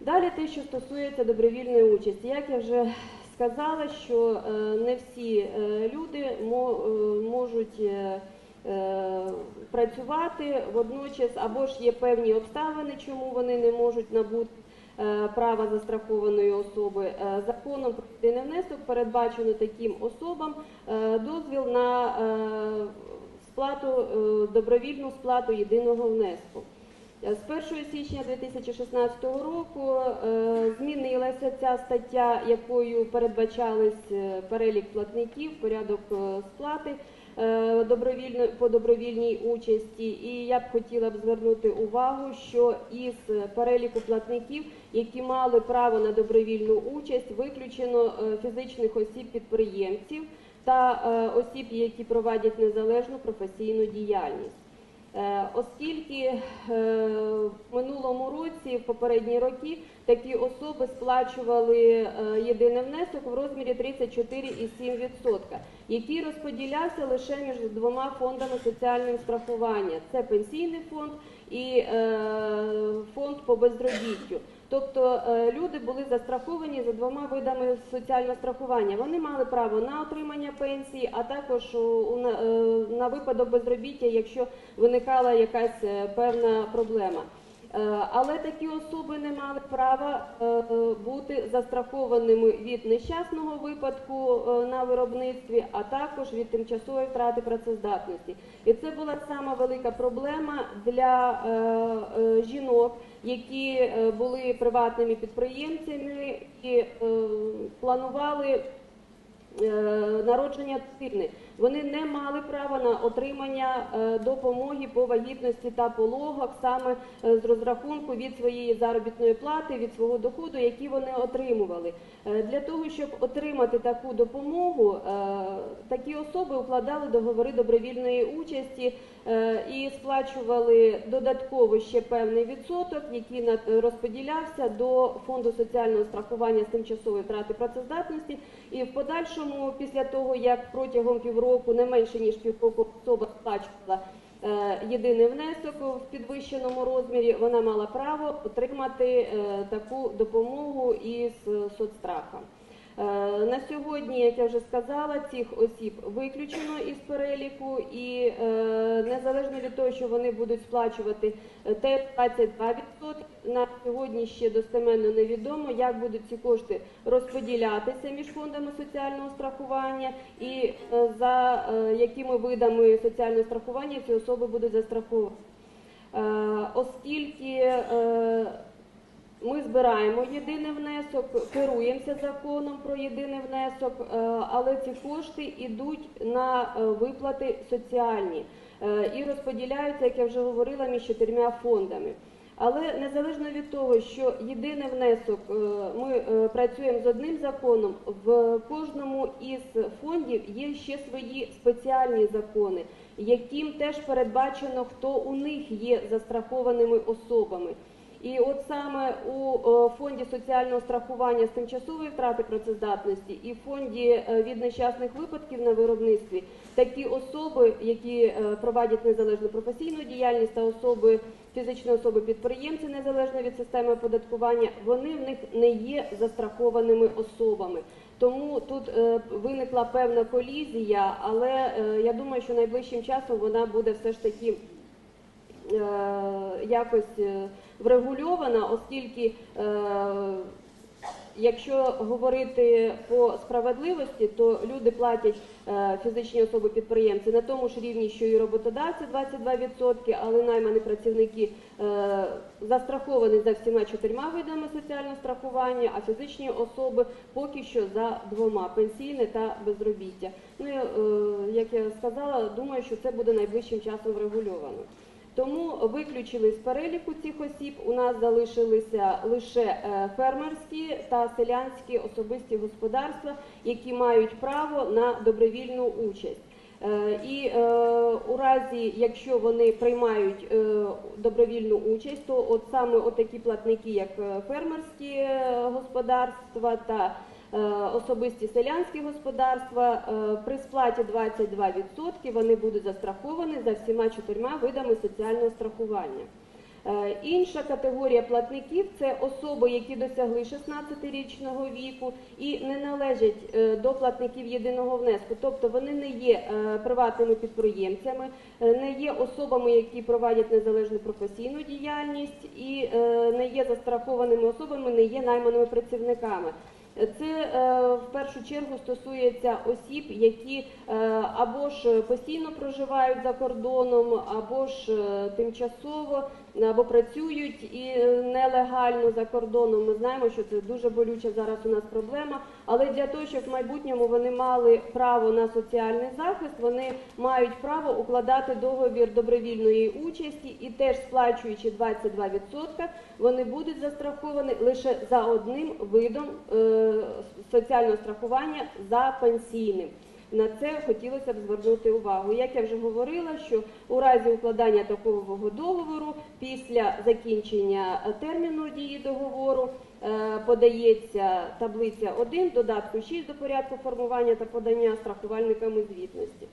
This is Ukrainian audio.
Далі те, що стосується добровільної участі, як я вже сказала, що е, не всі е, люди е, можуть працювати водночас, або ж є певні обставини, чому вони не можуть набути права застрахованої особи. Законом про єдиний внесок передбачено таким особам дозвіл на добровільну сплату єдиного внеску. Е, З 1 січня 2016 року е, змінилася ця стаття, якою передбачались е, перелік платників, порядок сплати добровільно, по добровільній участі. І я б хотіла б звернути увагу, що із переліку платників, які мали право на добровільну участь, виключено фізичних осіб-підприємців та осіб, які провадять незалежну професійну діяльність. Е, Оскільки е, в минулому році, в попередні роки, такі особи сплачували е, єдиний внесок в розмірі 34,7%, який розподілявся лише між двома фондами соціального страхування: це пенсійний фонд і фонд по безробіттю. Тобто е, люди були застраховані за двома видами соціального страхування. Вони мали право на отримання пенсії, а також у на, е, випадок безробіття, якщо виникала якась е, певна проблема. Е, Але такі особи не мали права е, бути застрахованими від нещасного випадку е, на виробництві, а також від тимчасової втрати працездатності. І це була сама велика проблема для жінок, які були приватними підприємцями і планували народження дитини. Вони не мали права на отримання е, допомоги по вагітності та пологах саме е, з розрахунку від своєї заробітної плати, від свого доходу, який вони отримували. Е, Для того, щоб отримати таку допомогу, е, такі особи укладали договори добровільної участі е, і сплачували додатково ще певний відсоток, який розподілявся до фонду соціального страхування з тимчасової втрати працездатності. І в подальшому, після того як протягом півроку, не менше ніж півроку особа сплачувала е, єдиний внесок в підвищеному розмірі, вона мала право отримати е, таку допомогу із е, соцстрахом. Е, На сьогодні, як я вже сказала, цих осіб виключено із переліку, і е, незалежно від того, що вони будуть сплачувати е, те 22%, на сьогодні ще достеменно невідомо, як будуть ці кошти розподілятися між фондами соціального страхування і за якими видами соціального страхування ці особи будуть застраховані. Оскільки ми збираємо єдиний внесок, керуємося законом про єдиний внесок, е, але ці кошти йдуть на е, виплати соціальні е, і розподіляються, як я вже говорила, між чотирма фондами. Але незалежно від того, що єдиний внесок, ми працюємо з одним законом, в кожному із фондів є ще свої спеціальні закони, яким теж передбачено, хто у них є застрахованими особами. І от саме у е, фонді соціального страхування з тимчасової втрати працездатності і фонді е, від нещасних випадків на виробництві такі особи, які е, провадять незалежну професійну діяльність та особи фізичні особи підприємці незалежно від системи оподаткування, вони в них не є застрахованими особами. Тому тут виникла певна колізія, але я думаю, що найближчим часом вона буде все ж таки якось е, врегульована, оскільки е, якщо говорити по справедливості, то люди платять е, фізичні особи підприємці на тому ж рівні, що і роботодавці 22%, але наймані працівники е, застраховані за всіма чотирма видами соціального страхування, а фізичні особи поки що за двома пенсійне та безробіття. Ну е, як я сказала, думаю, що це буде найближчим часом врегульовано. Тому виключили з переліку цих осіб. У нас залишилися лише е, фермерські та селянські особисті господарства, які мають право на добровільну участь. Е, І е, у разі, якщо вони приймають добровільну участь, то от саме от такі платники, як фермерські господарства та особисті селянські господарства, е, при сплаті 22% вони будуть застраховані за всіма чотирма видами соціального страхування. Е, Інша категорія платників це особи, які досягли 16-річного віку і не належать е, до платників єдиного внеску, тобто вони не є е, приватними підприємцями, е, не є особами, які проводять незалежну професійну діяльність і е, не є застрахованими особами, не є найманими працівниками. Це е, в першу чергу стосується осіб, які е, або ж постійно проживають за кордоном, або ж е, тимчасово, або працюють і нелегально за кордоном. Ми знаємо, що це дуже болюча зараз у нас проблема. Але для того, щоб в майбутньому вони мали право на соціальний захист, вони мають право укладати договір добровільної участі і теж сплачуючи 22%, вони будуть застраховані лише за одним видом соціального страхування за пенсійним. На це хотілося б звернути увагу. Як я вже говорила, що у разі укладання такого договору після закінчення е, терміну дії договору е, подається таблиця 1, додатку 6 до порядку формування та подання страхувальниками звітності.